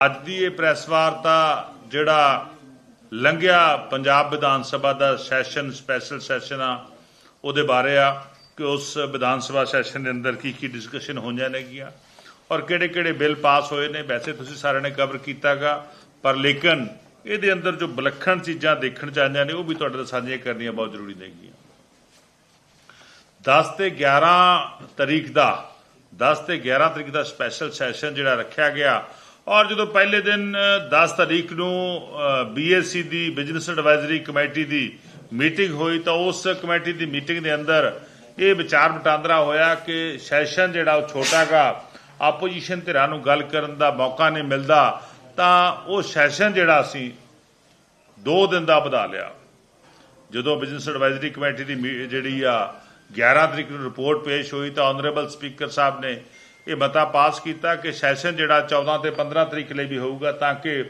ਅੱਜ ਦੀ ਇਹ ਪ੍ਰੈਸ ਵਾਰਤਾ ਜਿਹੜਾ ਲੰਘਿਆ ਪੰਜਾਬ ਵਿਧਾਨ ਸਭਾ ਦਾ ਸੈਸ਼ਨ ਸਪੈਸ਼ਲ ਸੈਸ਼ਨ ਆ, ਉਹਦੇ ਬਾਰੇ ਆ ਕਿ ਉਸ ਵਿਧਾਨ ਸਭਾ ਸੈਸ਼ਨ ਦੇ ਅੰਦਰ ਕੀ ਕੀ ਡਿਸਕਸ਼ਨ ਹੋਈਆਂ ਨੇਗੀਆਂ ਔਰ ਕਿਹੜੇ ਕਿਹੜੇ ਬਿੱਲ ਪਾਸ ਹੋਏ ਨੇ। ਵੈਸੇ ਤੁਸੀਂ ਸਾਰਿਆਂ ਨੇ ਕਵਰ ਕੀਤਾਗਾ, ਪਰ ਲੇਕਿਨ ਇਹਦੇ ਅੰਦਰ ਜੋ ਵਿਲੱਖਣ ਚੀਜ਼ਾਂ ਦੇਖਣ ਚ ਆਈਆਂ ਨੇ, ਉਹ ਵੀ ਤੁਹਾਡੇ ਨਾਲ ਸਾਂਝੀਆਂ ਕਰਨੀਆਂ ਬਹੁਤ ਜ਼ਰੂਰੀ ਨੇਗੀਆਂ। 10 ਤੇ 11 ਤਰੀਕ ਦਾ 10 ਤੇ 11 ਤਰੀਕ ਦਾ ਸਪੈਸ਼ਲ ਸੈਸ਼ਨ ਜਿਹੜਾ ਰੱਖਿਆ ਗਿਆ ਔਰ ਜਦੋਂ ਪਹਿਲੇ ਦਿਨ ਅ, 10 ਤਰੀਕ ਨੂੰ ਬੀਐਸਸੀ ਦੀ ਬਿਜ਼ਨਸ ਐਡਵਾਈਜ਼ਰੀ ਕਮੇਟੀ ਦੀ ਮੀਟਿੰਗ ਹੋਈ ਤਾਂ ਉਸ ਕਮੇਟੀ ਦੀ ਮੀਟਿੰਗ ਦੇ ਅੰਦਰ ਇਹ ਵਿਚਾਰ ਵਟਾਂਦਰਾ ਹੋਇਆ ਕਿ ਸੈਸ਼ਨ ਜਿਹੜਾ ਉਹ ਛੋਟਾਗਾ ਆਪੋਜੀਸ਼ਨ ਧਿਰਾਂ ਨੂੰ ਗੱਲ ਕਰਨ ਦਾ ਮੌਕਾ ਨਹੀਂ ਮਿਲਦਾ ਤਾਂ ਉਹ ਸੈਸ਼ਨ ਜਿਹੜਾ ਸੀ 2 ਦਿਨ ਦਾ ਵਧਾ ਲਿਆ। ਜਦੋਂ ਬਿਜ਼ਨਸ ਐਡਵਾਈਜ਼ਰੀ ਕਮੇਟੀ ਦੀ ਮੀ- ਜਿਹੜੀ ਆ 11 ਤਰੀਕ ਨੂੰ ਰਿਪੋਰਟ ਪੇਸ਼ ਹੋਈ ਤਾਂ ਆਨਰੇਬਲ ਸਪੀਕਰ ਸਾਹਿਬ ਨੇ ਇਹ ਮਤਾ ਪਾਸ ਕੀਤਾ ਕਿ ਸੈਸ਼ਨ ਜਿਹੜਾ 14 ਤੇ 15 ਤਰੀਕ ਲਈ ਵੀ ਹੋਊਗਾ ਤਾਂ ਕਿ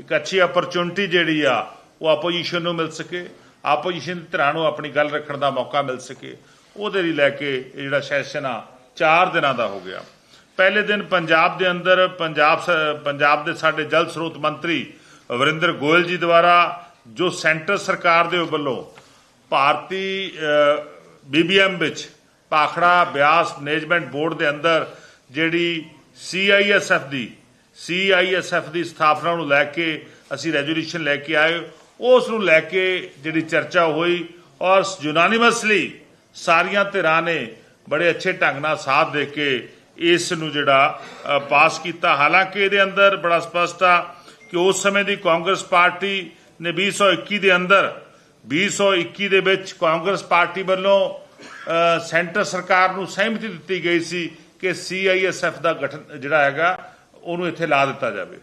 ਇੱਕ ਅੱਛੀ ਅਪਰਚੂਨਿਟੀ ਜਿਹੜੀ ਆ, ਉਹ ਆਪੋਜੀਸ਼ਨ ਨੂੰ ਮਿਲ ਸਕੇ ਆਪੋਜੀਸ਼ਨ ਦੇ ਧਿਰਾਂ ਨੂੰ ਆਪਣੀ ਗੱਲ ਰੱਖਣ ਦਾ ਮੌਕਾ ਮਿਲ ਸਕੇ। ਉਹਦੇ ਲਈ ਲੈ ਕੇ ਇਹ ਜਿਹੜਾ ਸੈਸ਼ਨ ਆ 4 ਦਿਨਾਂ ਦਾ ਹੋ ਗਿਆ। ਪਹਿਲੇ ਦਿਨ ਪੰਜਾਬ ਦੇ ਅੰਦਰ, ਪੰਜਾਬ ਸ- ਪੰਜਾਬ ਦੇ ਸਾਡੇ ਜਲ ਸਰੋਤ ਮੰਤਰੀ ਵਰਿੰਦਰ ਗੋਇਲ ਜੀ ਦੁਆਰਾ ਜੋ ਸੈਂਟਰ ਸਰਕਾਰ ਦੇ ਵੱਲੋਂ ਭਾਰਤੀ ਬੀਬੀਐਮ ਵਿੱਚ ਪਾਖੜਾ ਬਿਆਸ ਮੈਨੇਜਮੈਂਟ ਬੋਰਡ ਦੇ ਅੰਦਰ ਜਿਹੜੀ ਸੀਆਈਐਸਐਫ ਦੀ ਸੀਆਈਐਸਐਫ ਦੀ ਸਥਾਪਨਾ ਨੂੰ ਲੈ ਕੇ ਅਸੀਂ ਰੈਜੂਲੇਸ਼ਨ ਲੈ ਕੇ ਆਏ। ਉਸ ਨੂੰ ਲੈ ਕੇ ਜਿਹੜੀ ਚਰਚਾ ਹੋਈ ਔਰ ਯੂਨਾਨੀਮਸਲੀ ਸਾਰੀਆਂ ਧਿਰਾਂ ਨੇ ਬੜੇ ਅੱਛੇ ਢੰਗ ਨਾਲ ਸਾਥ ਦੇ ਕੇ ਇਸ ਨੂੰ ਜਿਹੜਾ ਪਾਸ ਕੀਤਾ। ਹਾਲਾਂਕਿ ਇਹਦੇ ਅੰਦਰ ਬੜਾ ਸਪਸ਼ਟ ਆ ਕਿ ਉਸ ਸਮੇਂ ਦੀ ਕਾਂਗਰਸ ਪਾਰਟੀ ਨੇ 2021 ਦੇ ਅੰਦਰ 2021 ਦੇ ਵਿੱਚ ਕਾਂਗਰਸ ਪਾਰਟੀ ਵੱਲੋਂ ਸੈਂਟਰ ਸਰਕਾਰ ਨੂੰ ਸਹਿਮਤੀ ਦਿੱਤੀ ਗਈ ਸੀ ਕਿ ਸੀਆਈਐਸਐਫ ਦਾ ਗਠਨ, ਜਿਹੜਾ ਹੈਗਾ, ਉਹਨੂੰ ਇੱਥੇ ਲਾ ਦਿੱਤਾ ਜਾਵੇ।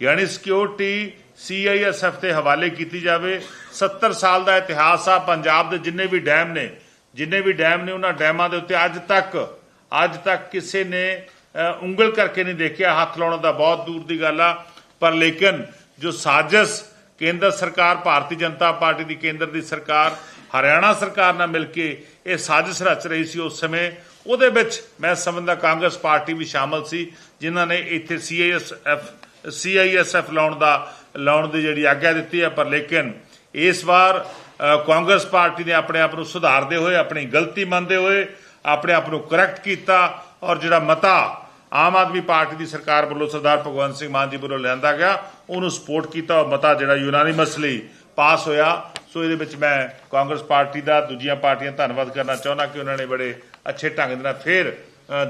ਯਾਨੀ ਸਿਕਿਉਰਿਟੀ ਸੀਆਈਐਸਐਫ ਦੇ ਹਵਾਲੇ ਕੀਤੀ ਜਾਵੇ। 70 ਸਾਲ ਦਾ ਇਤਿਹਾਸ ਆ ਪੰਜਾਬ ਦੇ ਜਿੰਨੇ ਵੀ ਡੈਮ ਨੇ, ਜਿੰਨੇ ਵੀ ਡੈਮ ਨੇ ਉਹਨਾਂ ਡੈਮਾਂ ਦੇ ਉੱਤੇ ਅੱਜ ਤੱਕ ਅੱਜ ਤੱਕ ਕਿਸੇ ਨੇ ਉਂਗਲ ਕਰਕੇ ਨਹੀਂ ਦੇਖਿਆ, ਹੱਥ ਲਾਉਣ ਦਾ ਬਹੁਤ ਦੂਰ ਦੀ ਗੱਲ ਆ। ਪਰ ਲੇਕਿਨ ਜੋ ਸਾਜ਼ਿਸ਼ ਕੇਂਦਰ ਸਰਕਾਰ, ਭਾਰਤੀ ਜਨਤਾ ਪਾਰਟੀ ਦੀ ਕੇਂਦਰ ਦੀ ਸਰਕਾਰ, ਹਰਿਆਣਾ ਸਰਕਾਰ ਨਾਲ ਮਿਲ ਕੇ ਇਹ ਸਾਜ਼ਿਸ਼ ਰਚ ਰਹੀ ਸੀ ਉਸ ਸਮੇਂ ਉਹਦੇ ਵਿੱਚ ਮੈਂ ਸਮਝਦਾ ਕਾਂਗਰਸ ਪਾਰਟੀ ਵੀ ਸ਼ਾਮਲ ਸੀ, ਜਿਨ੍ਹਾਂ ਨੇ ਇੱਥੇ ਸੀਆਈਐਸਐਫ ਸੀਆਈਐਸਐਫ ਲਾਉਣ ਦਾ, ਲਾਉਣ ਦੀ ਜਿਹੜੀ ਆਗਿਆ ਦਿੱਤੀ ਹੈ, ਪਰ ਲੇਕਿਨ ਇਸ ਵਾਰ ਕਾਂਗਰਸ ਪਾਰਟੀ ਨੇ ਆਪਣੇ ਆਪ ਨੂੰ ਸੁਧਾਰਦੇ ਹੋਏ, ਆਪਣੀ ਗਲਤੀ ਮੰਨਦੇ ਹੋਏ, ਆਪਣੇ ਆਪ ਨੂੰ ਕਰੈਕਟ ਕੀਤਾ ਔਰ ਜਿਹੜਾ ਮਤਾ ਆਮ ਆਦਮੀ ਪਾਰਟੀ ਦੀ ਸਰਕਾਰ ਵੱਲੋਂ ਸਰਦਾਰ ਭਗਵੰਤ ਸਿੰਘ ਮਾਨ ਜੀ ਵੱਲੋਂ ਲਿਆਂਦਾ ਗਿਆ, ਉਹਨੂੰ ਸਪੋਰਟ ਕੀਤਾ ਔਰ ਮਤਾ ਜਿਹੜਾ ਯੂਨਾਨੀਮਸਲੀ ਪਾਸ ਹੋਇਆ। ਸੋ ਇਹਦੇ ਵਿੱਚ ਮੈਂ ਕਾਂਗਰਸ ਪਾਰਟੀ ਦਾ, ਦੂਜੀਆਂ ਪਾਰਟੀਆਂ ਧੰਨਵਾਦ ਕਰਨਾ ਚਾਹੁੰਦਾ ਕਿ ਉਹਨਾਂ ਨੇ ਬੜੇ ਅੱਛੇ ਢੰਗ ਦੇ ਨਾਲ ਫੇਰ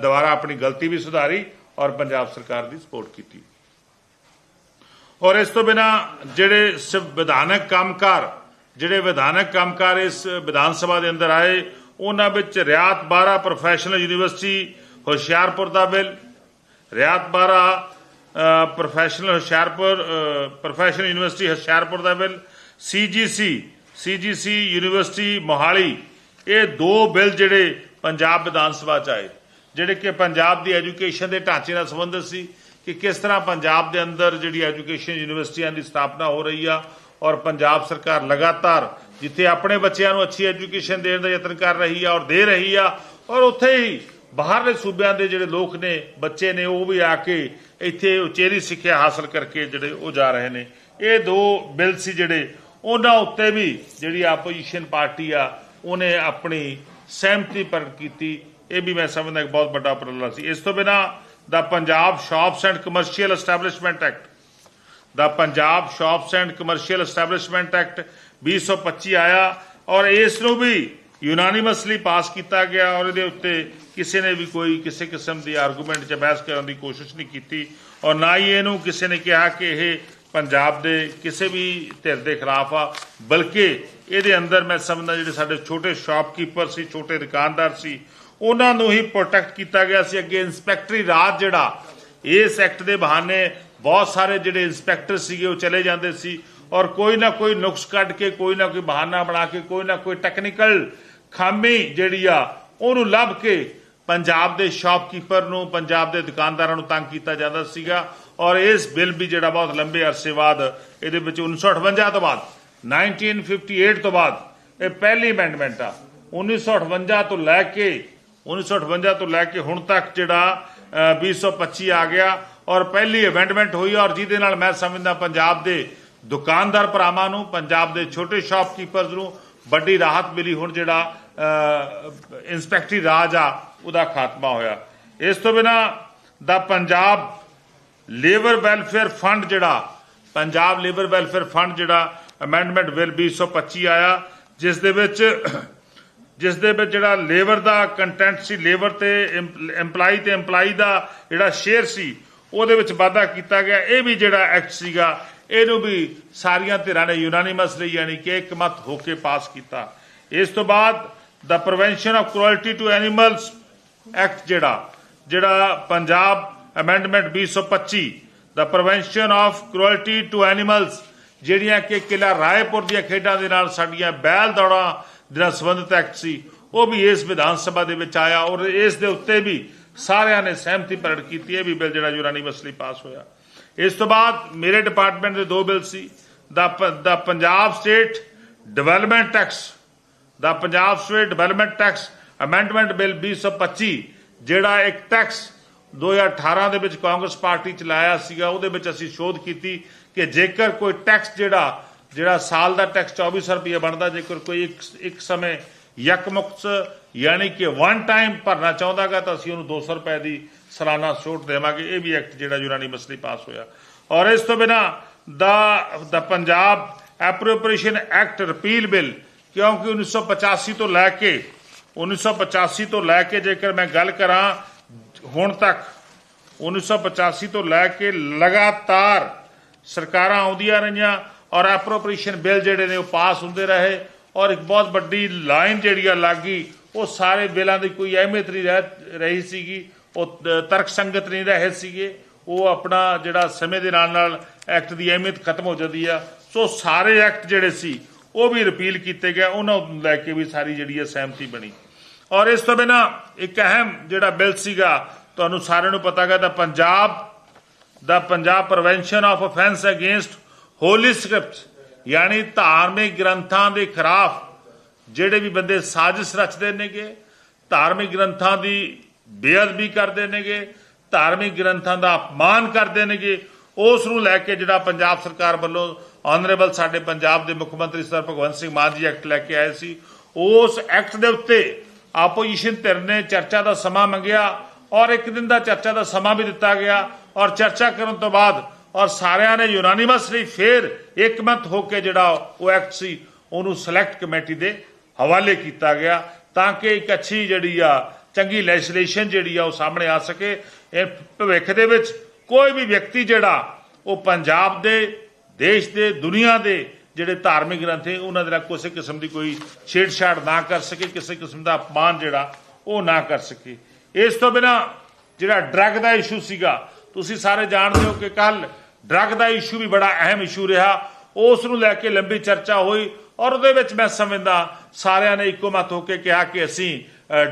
ਦੁਬਾਰਾ ਆਪਣੀ ਗਲਤੀ ਵੀ ਸੁਧਾਰੀ ਔਰ ਪੰਜਾਬ ਸਰਕਾਰ ਦੀ ਸਪੋਰਟ ਕੀਤੀ। ਔਰ ਇਸ ਤੋਂ ਬਿਨਾ ਜਿਹੜੇ ਸੰਵਿਧਾਨਕ ਕੰਮਕਾਰ, ਜਿਹੜੇ ਵਿਧਾਨਕ ਕੰਮਕਾਰ ਇਸ ਵਿਧਾਨ ਸਭਾ ਦੇ ਅੰਦਰ ਆਏ, ਉਹਨਾਂ ਵਿੱਚ ਰਿਆਤ 12 ਪ੍ਰੋਫੈਸ਼ਨਲ ਯੂਨੀਵਰਸਿਟੀ ਹੁਸ਼ਿਆਰਪੁਰ ਦਾ bill, Rayat 12 professional Hoshiarpur professional university Hoshiarpur ਦਾ bill CGC CGC university Mohali, ਇਹ ਦੋ ਬਿੱਲ ਜਿਹੜੇ ਪੰਜਾਬ ਵਿਧਾਨ ਸਭਾ ਚ ਆਏ। ਜਿਹੜੇ ਕਿ ਪੰਜਾਬ ਦੀ ਐਜੂਕੇਸ਼ਨ ਦੇ ਢਾਂਚੇ ਨਾਲ ਸੰਬੰਧਿਤ ਸੀ ਕਿ ਕਿਸ ਤਰ੍ਹਾਂ ਪੰਜਾਬ ਦੇ ਅੰਦਰ ਜਿਹੜੀ ਐਜੂਕੇਸ਼ਨ ਯੂਨੀਵਰਸਿਟੀਆਂ ਦੀ ਸਥਾਪਨਾ ਹੋ ਰਹੀ ਆ ਔਰ ਪੰਜਾਬ ਸਰਕਾਰ ਲਗਾਤਾਰ ਜਿੱਥੇ ਆਪਣੇ ਬੱਚਿਆਂ ਨੂੰ ਅੱਛੀ ਐਜੂਕੇਸ਼ਨ ਦੇਣ ਦਾ ਯਤਨ ਕਰ ਰਹੀ ਆ ਔਰ ਦੇ ਰਹੀ ਆ ਔਰ ਉੱਥੇ ਹੀ ਬਾਹਰਲੇ ਸੂਬਿਆਂ ਦੇ ਜਿਹੜੇ ਲੋਕ ਨੇ, ਬੱਚੇ ਨੇ, ਉਹ ਵੀ ਆ ਕੇ ਇੱਥੇ ਉਚੇਰੀ ਸਿੱਖਿਆ ਹਾਸਲ ਕਰਕੇ ਜਿਹੜੇ ਉਹ ਜਾ ਰਹੇ ਨੇ। ਇਹ ਦੋ ਬਿੱਲ ਸੀ ਜਿਹੜੇ ਉਹਨਾਂ ਉੱਤੇ ਵੀ ਜਿਹੜੀ ਆਪੋਜੀਸ਼ਨ ਪਾਰਟੀ ਆ, ਉਹਨੇ ਆਪਣੀ ਸਹਿਮਤੀ ਪ੍ਰਗਟ ਕੀਤੀ। ਇਹ ਵੀ ਮੈਂ ਸਮਝਦਾ ਇੱਕ ਬਹੁਤ ਵੱਡਾ ਉਪਰਾਲਾ ਸੀ। ਇਸ ਤੋਂ ਬਿਨਾ ਦਾ Punjab shops and commercial establishment act the Punjab shops and commercial establishment act 2025 ਆਇਆ ਔਰ ਇਸ ਨੂੰ ਵੀ ਯੂਨਾਨੀਮਸਲੀ ਪਾਸ ਕੀਤਾ ਗਿਆ ਔਰ ਇਹਦੇ ਉੱਤੇ ਕਿਸੇ ਨੇ ਵੀ ਕੋਈ ਕਿਸੇ ਕਿਸਮ ਦੀ ਆਰਗੂਮੈਂਟ 'ਚ ਬਹਿਸ ਕਰਨ ਦੀ ਕੋਸ਼ਿਸ਼ ਨਹੀਂ ਕੀਤੀ ਔਰ ਨਾ ਹੀ ਇਹਨੂੰ ਕਿਸੇ ਨੇ ਕਿਹਾ ਕਿ ਇਹ ਪੰਜਾਬ ਦੇ ਕਿਸੇ ਵੀ ਧਿਰ ਦੇ ਖਿਲਾਫ ਆ, ਬਲਕਿ ਇਹਦੇ ਅੰਦਰ ਮੈਂ ਸਮਝਦਾ ਜਿਹੜੇ ਸਾਡੇ ਛੋਟੇ ਸ਼ਾਪਕੀਪਰ ਸੀ, ਛੋਟੇ ਦੁਕਾਨਦਾਰ ਸੀ, ਉਹਨਾਂ ਨੂੰ ਹੀ ਪ੍ਰੋਟੈਕਟ ਕੀਤਾ ਗਿਆ ਸੀ। ਅੱਗੇ ਇਨਸਪੈਕਟਰੀ ਰਾਜ ਜਿਹੜਾ, ਇਸ ਐਕਟ ਦੇ ਬਹਾਨੇ ਬਹੁਤ ਸਾਰੇ ਜਿਹੜੇ ਇਨਸਪੈਕਟਰ ਸੀਗੇ ਉਹ ਚਲੇ ਜਾਂਦੇ ਸੀ ਔਰ ਕੋਈ ਨਾ ਕੋਈ ਨੁਕਸ ਕੱਢ ਕੇ, ਕੋਈ ਨਾ ਕੋਈ ਬਹਾਨਾ ਬਣਾ ਕੇ, ਕੋਈ ਨਾ ਕੋਈ ਟੈਕਨੀਕਲ ਖਾਮੀ ਜਿਹੜੀ ਆ, ਉਹਨੂੰ ਲੱਭ ਕੇ ਪੰਜਾਬ ਦੇ ਸ਼ਾਪਕੀਪਰ ਨੂੰ, ਪੰਜਾਬ ਦੇ ਦੁਕਾਨਦਾਰਾਂ ਨੂੰ ਤੰਗ ਕੀਤਾ ਜਾਂਦਾ ਸੀਗਾ। ਔਰ ਇਸ ਬਿੱਲ ਵੀ ਜਿਹੜਾ ਬਹੁਤ ਲੰਬੇ ਅਰਸੇ ਬਾਅਦ ਇਹਦੇ ਵਿੱਚ 1958 ਤੋਂ ਬਾਅਦ 1958 ਤੋਂ ਬਾਅਦ ਇਹ ਪਹਿਲੀ ਅਮੈਂਡਮੈਂਟ ਆ। 1958 ਤੋਂ ਲੈ ਕੇ 1958 ਤੋਂ ਲੈ ਕੇ ਹੁਣ ਤੱਕ ਜਿਹੜਾ ਅ, 2025 ਆ ਗਿਆ ਔਰ ਪਹਿਲੀ ਅਮੈਂਡਮੈਂਟ ਹੋਈ ਔਰ ਜਿਹਦੇ ਨਾਲ ਮੈਂ ਸਮਝਦਾ ਪੰਜਾਬ ਦੇ ਦੁਕਾਨਦਾਰ ਭਰਾਵਾਂ ਨੂੰ ਪੰਜਾਬ ਦੇ ਛੋਟੇ ਸ਼ਾਪਕੀਪਰਸ ਨੂੰ ਵੱਡੀ ਰਾਹਤ ਮਿਲੀ। ਹੁਣ ਜਿਹੜਾ ਅਹ, ਇੰਸਪੈਕਟਰੀ ਰਾਜ ਆ ਉਹਦਾ ਖਾਤਮਾ ਹੋਇਆ। ਇਸ ਤੋਂ ਬਿਨਾ ਦਾ ਪੰਜਾਬ ਲੇਬਰ ਵੈਲਫੇਅਰ ਫੰਡ ਜਿਹੜਾ, ਪੰਜਾਬ ਲੇਬਰ ਵੈਲਫੇਅਰ ਫੰਡ ਜਿਹੜਾ ਅਮੈਂਡਮੈਂਟ ਬਿੱਲ 2025 ਆਇਆ, ਜਿਸ ਦੇ ਵਿੱਚ, ਜਿਸ ਦੇ ਵਿੱਚ ਜਿਹੜਾ ਲੇਬਰ ਦਾ ਕੰਟੈਂਟ ਸੀ, ਲੇਬਰ ਤੇ EMPLOYE ਤੇ EMPLOYE ਦਾ ਜਿਹੜਾ ਸ਼ੇਅਰ ਸੀ, ਉਹਦੇ ਵਿੱਚ ਵਾਧਾ ਕੀਤਾ ਗਿਆ। ਇਹ ਵੀ ਜਿਹੜਾ ਐਕਟ ਸੀਗਾ, ਇਹਨੂੰ ਵੀ ਸਾਰੀਆਂ ਧਿਰਾਂ ਨੇ ਯੂਨਾਨੀਮਸ ਲਈ ਯਾਨੀ ਕਿ ਇੱਕਮਤ ਹੋ ਕੇ ਪਾਸ ਕੀਤਾ। ਇਸ ਤੋਂ ਬਾਅਦ ਦਾ prevention of cruelty to animals act ਜਿਹੜਾ ਜਿਹੜਾ Punjab amendment 2025 the prevention of cruelty to animals ਜਿਹੜੀਆਂ ਕਿ ਕਿਲਾ ਰਾਏਪੁਰ ਦੀਆਂ ਖੇਡਾਂ ਦੇ ਨਾਲ ਸਾਡੀਆਂ ਬੈਲ ਦੌੜਾਂ ਦੇ ਨਾਲ ਸੰਬੰਧਿਤ ਐਕਟ ਸੀ, ਉਹ ਵੀ ਇਸ ਵਿਧਾਨ ਸਭਾ ਦੇ ਵਿੱਚ ਆਇਆ ਔਰ ਇਸ ਦੇ ਉੱਤੇ ਵੀ ਸਾਰਿਆਂ ਨੇ ਸਹਿਮਤੀ ਪ੍ਰਗਟ ਕੀਤੀ ਹੈ ਵੀ ਬਿੱਲ ਜਿਹੜਾ ਯੂਨਾਨੀਮਸਲੀ ਪਾਸ ਹੋਇਆ। ਇਸ ਤੋਂ ਬਾਅਦ ਮੇਰੇ ਡਿਪਾਰਟਮੈਂਟ ਦੇ ਦੋ ਬਿੱਲ ਸੀ, ਦਾ ਦਾ ਪੰਜਾਬ ਸਟੇਟ ਡਿਵੈਲਪਮੈਂਟ ਟੈਕਸ ਦਾ Punjab state development tax amendment bill 2025 ਜਿਹੜਾ ਇੱਕ ਟੈਕਸ 2018 ਦੇ ਵਿੱਚ ਕਾਂਗਰਸ ਪਾਰਟੀ ਚਲਾਇਆ ਸੀਗਾ, ਉਹਦੇ ਵਿੱਚ ਅਸੀਂ ਸ਼ੋਧ ਕੀਤੀ ਕਿ ਜੇਕਰ ਕੋਈ ਟੈਕਸ ਜਿਹੜਾ ਜਿਹੜਾ ਸਾਲ ਦਾ ਟੈਕਸ 2400 ਰੁਪਏ ਬਣਦਾ, ਜੇਕਰ ਕੋਈ ਇੱਕ ਇੱਕ ਸਮੇਂ ਯਕਮੁਕਤ ਯਾਨੀ ਕਿ ਵਨ ਟਾਈਮ ਭਰਨਾ ਚਾਹੁੰਦਾਗਾ, ਤਾਂ ਅਸੀਂ ਉਹਨੂੰ 200 ਰੁਪਏ ਦੀ ਸਾਲਾਨਾ ਛੋਟ ਦੇਵਾਂਗੇ। ਇਹ ਵੀ ਐਕਟ ਜਿਹੜਾ ਯੂਨਾਨੀਮਸਲੀ ਪਾਸ ਹੋਇਆ। ਔਰ ਇਸ ਤੋਂ ਬਿਨਾ ਦਾ ਦਾ Punjab appropriation act repeal bill ਕਿਉਂਕਿ 1985 ਤੋਂ ਲੈ ਕੇ 1985 ਤੋਂ ਲੈ ਕੇ ਜੇਕਰ ਮੈਂ ਗੱਲ ਕਰਾਂ ਹੁਣ ਤੱਕ 1985 ਤੋਂ ਲੈ ਕੇ ਲਗਾਤਾਰ ਸਰਕਾਰਾਂ ਆਉਂਦੀਆਂ ਰਹੀਆਂ ਔਰ ਐਪਰੋਪ੍ਰੀਏਸ਼ਨ ਬਿੱਲ ਜਿਹੜੇ ਨੇ ਉਹ ਪਾਸ ਹੁੰਦੇ ਰਹੇ ਔਰ ਇੱਕ ਬਹੁਤ ਵੱਡੀ ਲਾਈਨ ਜਿਹੜੀ ਆ ਲੱਗੀ ਉਹ ਸਾਰੇ ਬਿੱਲਾਂ ਦੀ ਕੋਈ ਅਹਿਮੀਅਤ ਨਹੀਂ ਰਹਿ, ਰਹੀ ਸੀਗੀ, ਉਹ ਤਰਕ ਸੰਗਤ ਨਹੀਂ ਰਹੇ ਸੀਗੇ, ਉਹ ਆਪਣਾ ਜਿਹੜਾ ਸਮੇਂ ਦੇ ਨਾਲ ਨਾਲ ਐਕਟ ਦੀ ਅਹਿਮੀਅਤ ਖਤਮ ਹੋ ਜਾਂਦੀ ਆ। ਸੋ ਸਾਰੇ ਐਕਟ ਜਿਹੜੇ ਸੀ, ਉਹ ਵੀ ਰਿਪੀਲ ਕੀਤੇ ਗਏ, ਉਹਨਾਂ ਨੂੰ ਲੈ ਕੇ ਵੀ ਸਾਰੀ ਜਿਹੜੀ ਹੈ ਸਹਿਮਤੀ ਬਣੀ। ਔਰ ਇਸ ਤੋਂ ਬਿਨਾ ਇੱਕ ਅਹਿਮ ਜਿਹੜਾ ਬਿੱਲ ਸੀਗਾ, ਤੁਹਾਨੂੰ ਸਾਰਿਆਂ ਨੂੰ ਪਤਾ ਹੈ ਪੰਜਾਬ, ਦਾ Punjab prevention of offence against holy script ਯਾਨੀ ਧਾਰਮਿਕ ਗ੍ਰੰਥਾਂ ਦੇ ਖਿਲਾਫ ਜਿਹੜੇ ਵੀ ਬੰਦੇ ਸਾਜ਼ਿਸ਼ ਰਚਦੇ ਨੇਗੇ, ਧਾਰਮਿਕ ਗ੍ਰੰਥਾਂ ਦੀ ਬੇਅਦਬੀ ਕਰਦੇ ਨੇਗੇ, ਧਾਰਮਿਕ ਗ੍ਰੰਥਾਂ ਦਾ ਅਪਮਾਨ ਕਰਦੇ ਨੇਗੇ, ਉਸ ਨੂੰ ਲੈ ਕੇ ਜਿਹੜਾ ਪੰਜਾਬ ਸਰਕਾਰ ਵੱਲੋਂ ਆਨਰੇਬਲ ਸਾਡੇ ਪੰਜਾਬ ਦੇ ਮੁੱਖ ਮੰਤਰੀ ਸਰ ਭਗਵੰਤ ਸਿੰਘ ਮਾਨ ਜੀ ਐਕਟ ਲੈ ਕੇ ਆਏ ਸੀ, ਉਸ ਐਕਟ ਦੇ ਉੱਤੇ ਆਪੋਜੀਸ਼ਨ ਧਿਰ ਨੇ ਚਰਚਾ ਦਾ ਸਮਾਂ ਮੰਗਿਆ ਔਰ ਇੱਕ ਦਿਨ ਦਾ ਚਰਚਾ ਦਾ ਸਮਾਂ ਵੀ ਦਿੱਤਾ ਗਿਆ ਔਰ ਚਰਚਾ ਕਰਨ ਤੋਂ ਬਾਅਦ ਔਰ ਸਾਰਿਆਂ ਨੇ ਯੂਨਾਨੀਮਸਲੀ ਫੇਰ ਇੱਕਮਤ ਹੋ ਕੇ ਜਿਹੜਾ ਉਹ ਐਕਟ ਸੀ, ਉਹਨੂੰ ਸਿਲੈਕਟ ਕਮੇਟੀ ਦੇ ਹਵਾਲੇ ਕੀਤਾ ਗਿਆ ਤਾਂ ਕਿ ਇੱਕ ਅੱਛੀ ਜਿਹੜੀ ਆ, ਚੰਗੀ ਲੈਜਿਸਲੇਸ਼ਨ ਜਿਹੜੀ ਆ ਉਹ ਸਾਹਮਣੇ ਆ ਸਕੇ। ਇਹ ਭਵਿੱਖ ਦੇ ਵਿੱਚ ਕੋਈ ਵੀ ਵਿਅਕਤੀ ਜਿਹੜਾ ਉਹ ਪੰਜਾਬ ਦੇ, ਦੇਸ਼ ਦੇ, ਦੁਨੀਆ ਦੇ ਜਿਹੜੇ ਧਾਰਮਿਕ ਗ੍ਰੰਥ ਹੈ ਉਹਨਾਂ ਦੇ ਨਾਲ ਕਿਸੇ ਕਿਸਮ ਦੀ ਕੋਈ ਛੇੜਛਾੜ ਨਾ ਕਰ ਸਕੇ, ਕਿਸੇ ਕਿਸਮ ਦਾ ਅਪਮਾਨ ਜਿਹੜਾ, ਉਹ ਨਾ ਕਰ ਸਕੇ। ਇਸ ਤੋਂ ਬਿਨਾ ਜਿਹੜਾ ਡਰੱਗ ਦਾ ਇਸ਼ੂ ਸੀਗਾ, ਤੁਸੀਂ ਸਾਰੇ ਜਾਣਦੇ ਹੋ ਕਿ ਕੱਲ ਡਰੱਗ ਦਾ ਇਸ਼ੂ ਵੀ ਬੜਾ ਅਹਿਮ ਇਸ਼ੂ ਰਿਹਾ। ਉਸ ਨੂੰ ਲੈ ਕੇ ਲੰਬੀ ਚਰਚਾ ਹੋਈ ਔਰ ਉਹਦੇ ਵਿੱਚ ਮੈਂ ਸਮਝਦਾ, ਸਾਰਿਆਂ ਨੇ ਇੱਕੋ ਮਤ ਹੋ ਕੇ ਕਿਹਾ ਕਿ ਅਸੀਂ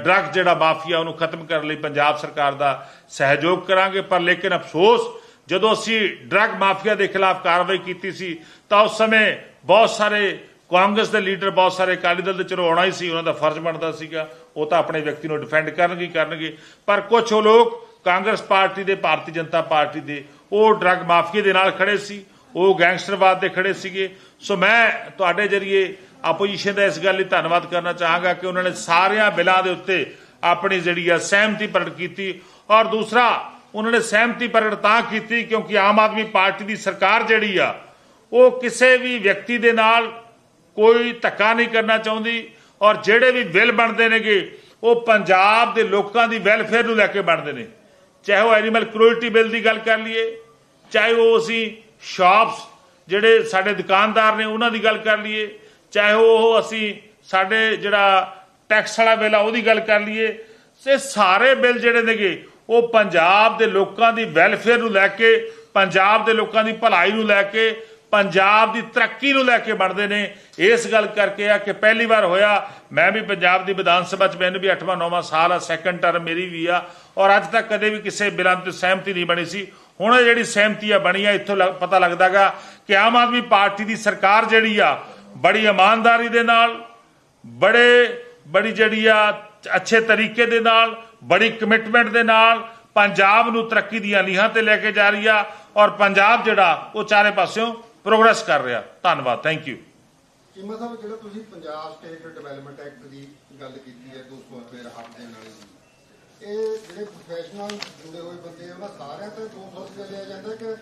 ਡਰੱਗ ਜਿਹੜਾ ਮਾਫੀਆ, ਉਹਨੂੰ ਖਤਮ ਕਰਨ ਲਈ ਪੰਜਾਬ ਸਰਕਾਰ ਦਾ ਸਹਿਯੋਗ ਕਰਾਂਗੇ। ਪਰ ਲੇਕਿਨ ਅਫਸੋਸ, ਜਦੋਂ ਅਸੀਂ ਡਰੱਗ ਮਾਫੀਆ ਦੇ ਖਿਲਾਫ ਕਾਰਵਾਈ ਕੀਤੀ ਸੀ, ਤਾਂ ਉਸ ਸਮੇਂ ਬਹੁਤ ਸਾਰੇ ਕਾਂਗਰਸ ਦੇ ਲੀਡਰ, ਬਹੁਤ ਸਾਰੇ ਅਕਾਲੀ ਦਲ ਦੇ ਚਲੋ ਆਉਣਾ ਹੀ ਸੀ, ਉਹਨਾਂ ਦਾ ਫਰਜ਼ ਬਣਦਾ ਸੀਗਾ। ਉਹ ਤਾਂ ਆਪਣੇ ਵਿਅਕਤੀ ਨੂੰ ਡਿਫੈਂਡ ਕਰਨਗੇ ਹੀ ਕਰਨਗੇ। ਪਰ ਕੁਝ ਉਹ ਲੋਕ ਕਾਂਗਰਸ ਪਾਰਟੀ ਦੇ, ਭਾਰਤੀ ਜਨਤਾ ਪਾਰਟੀ ਦੇ, ਉਹ ਡਰੱਗ ਮਾਫੀਆ ਦੇ ਨਾਲ ਖੜੇ ਸੀ, ਉਹ ਗੈਂਗਸਟਰਵਾਦ ਦੇ ਖੜੇ ਸੀਗੇ। ਸੋ ਮੈਂ ਤੁਹਾਡੇ ਜਰੀਏ ਆਪੋਜੀਸ਼ਨ ਦਾ ਇਸ ਗੱਲ ਲਈ ਧੰਨਵਾਦ ਕਰਨਾ ਚਾਹਾਂਗਾ ਕਿ ਉਹਨਾਂ ਨੇ ਸਾਰਿਆਂ ਬਿੱਲਾਂ ਦੇ ਉੱਤੇ ਆਪਣੀ ਜਿਹੜੀ ਆ ਸਹਿਮਤੀ ਪ੍ਰਗਟ ਕੀਤੀ ਔਰ ਦੂਸਰਾ, ਉਹਨਾਂ ਨੇ ਸਹਿਮਤੀ ਪ੍ਰਗਟ ਤਾਂ ਕੀਤੀ ਕਿਉਂਕਿ ਆਮ ਆਦਮੀ ਪਾਰਟੀ ਦੀ ਸਰਕਾਰ ਜਿਹੜੀ ਆ ਉਹ ਕਿਸੇ ਵੀ ਵਿਅਕਤੀ ਦੇ ਨਾਲ ਕੋਈ ਧੱਕਾ ਨਹੀਂ ਕਰਨਾ ਚਾਹੁੰਦੀ ਔਰ ਜਿਹੜੇ ਵੀ ਬਿੱਲ ਬਣਦੇ ਨੇਗੇ, ਉਹ ਪੰਜਾਬ ਦੇ ਲੋਕਾਂ ਦੀ ਵੈਲਫੇਅਰ ਨੂੰ ਲੈ ਕੇ ਬਣਦੇ ਨੇ। ਚਾਹੇ ਉਹ ਐਨੀਮਲ ਕ੍ਰੂਅਲਟੀ ਬਿੱਲ ਦੀ ਗੱਲ ਕਰ ਲਈਏ, ਚਾਹੇ ਉਹ ਅਸੀਂ ਸ਼ਾਪਸ ਜਿਹੜੇ ਸਾਡੇ ਦੁਕਾਨਦਾਰ ਨੇ ਉਹਨਾਂ ਦੀ ਗੱਲ ਕਰ ਲਈਏ, ਚਾਹੇ ਉਹ ਅਸੀਂ ਸਾਡੇ ਜਿਹੜਾ ਟੈਕਸ ਵਾਲਾ ਬਿੱਲ ਆ ਉਹਦੀ ਗੱਲ ਕਰ ਲਈਏ ਸੇ ਸਾਰੇ ਬਿੱਲ ਜਿਹੜੇ ਨੇਗੇ, ਉਹ ਪੰਜਾਬ ਦੇ ਲੋਕਾਂ ਦੀ ਵੈਲਫੇਅਰ ਨੂੰ ਲੈ ਕੇ, ਪੰਜਾਬ ਦੇ ਲੋਕਾਂ ਦੀ ਭਲਾਈ ਨੂੰ ਲੈ ਕੇ ਪੰਜਾਬ ਦੀ ਤਰੱਕੀ ਨੂੰ ਲੈ ਕੇ ਬਣਦੇ ਨੇ। ਇਸ ਗੱਲ ਕਰਕੇ ਆ ਕਿ ਪਹਿਲੀ ਵਾਰ ਹੋਇਆ, ਮੈਂ ਵੀ ਪੰਜਾਬ ਦੀ ਵਿਧਾਨ ਸਭਾ ਚ ਮੈਨੂੰ ਵੀ 8ਵਾਂ 9ਵਾਂ ਸਾਲ ਆ ਸੈਕੰਡ ਟਰਮ ਮੇਰੀ ਵੀ ਆ। ਔਰ ਅੱਜ ਤੱਕ ਕਦੇ ਵੀ ਕਿਸੇ ਬਿਲਾਂ ਤੇ ਸਹਿਮਤੀ ਨਹੀਂ ਬਣੀ ਸੀ। ਹੁਣ ਇਹ ਜਿਹੜੀ ਸਹਿਮਤੀ ਆ, ਬਣੀ ਆ, ਇੱਥੋਂ ਲੱਗ- ਪਤਾ ਲੱਗਦਾਗਾ ਕਿ ਆਮ ਆਦਮੀ ਪਾਰਟੀ ਦੀ ਸਰਕਾਰ ਜਿਹੜੀ ਆ, ਬੜੀ ਇਮਾਨਦਾਰੀ ਦੇ ਨਾਲ, ਬੜੇ, ਬੜੀ ਜਿਹੜੀ ਆ, ਅੱਛੇ ਤਰੀਕੇ ਦੇ ਨਾਲ, ਬੜੀ ਕਮਿਟਮੈਂਟ ਦੇ ਨਾਲ ਪੰਜਾਬ ਨੂੰ ਤਰੱਕੀ ਦੀਆਂ ਲੀਹਾਂ ਤੇ ਲੈ ਕੇ ਜਾ ਰਹੀ ਆ। ਔਰ ਪੰਜਾਬ ਜਿਹੜਾ, ਉਹ ਚਾਰੇ ਪਾਸਿਓਂ ਪ੍ਰੋਗਰੈਸ ਕਰ ਰਿਹਾ। ਧੰਨਵਾਦ ਥੈਂਕ ਯੂ ਚੀਮਾ ਸਾਹਿਬ ਜਿਹੜਾ ਤੁਸੀਂ ਪੰਜਾਬ ਸਟੇਟ ਡਿਵੈਲਪਮੈਂਟ ਐਕਟ ਦੀ ਗੱਲ ਕੀਤੀ ਹੈ 200 ਰੁਪਏ ਰਾਹਤ ਦੇਣ ਵਾਲੀ ਦੀ ਇਹ ਜਿਹੜੇ ਪ੍ਰੋਫੈਸ਼ਨਲ ਜੁੜੇ ਹੋਏ ਬੰਦੇ ਆ, ਉਹਨਾਂ ਸਾਰਿਆਂ ਤੋਂ 200 ਰੁਪਏ ਲਿਆ ਜਾਂਦਾ ਕਿ